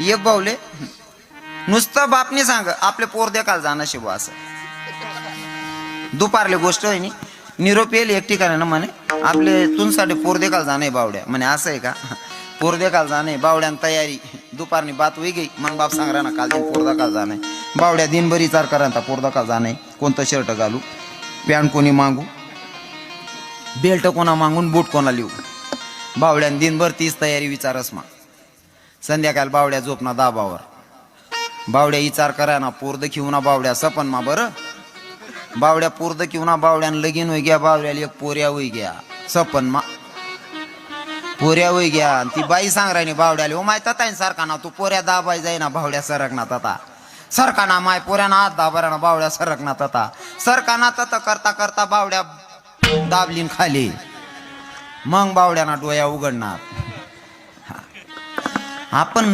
ये बावले. नुसतं बापनी सांग आपले पोर देखाल जाणार शिव असं. दुपारली गोष्ट आहे नी. निरोप येईल एक करा ना म्हणे आपले तुमसाठी पोर देखाल जाणे बावड्या. म्हणे असं आहे का? पोर देखाल जाणे बावड्यान तयारी. दुपारनी बात होई गई मन बाप सांग ना काल दिन पोर देखाल जाणे बावड्या दिनभर विचार करा पोरदा काल जाणे कोणतं शर्ट घालू? पॅन्ट कोणी मागू? बेल्ट कोणा मागून बूट कोणा लिहू? बावड्यान दिनभर तीच तयारी विचारस मा संध्याकाळ बावड्या झोपना दाबावर. बावड्या विचार करा ना पोरद ना बावड्या सपन मा बरं. बावड्या पोरद ना बावड्यान लगीन होई गया बावड्याला एक पोऱ्या होई गया सपन मा पोऱ्या होई गया आणि ती बाई सांग राहिनी बावड्याला ओ माय तता सारखा ना तू पोऱ्या दाबाय जाईना बावड्या सरकना तता सरका ना माय पोऱ्याना हात दाबरा ना बावड्या सरकना तता सरकाना तत करता करता बावड्या दाबलीन खाली. मग बावड्याना डोया उघडणार. आपण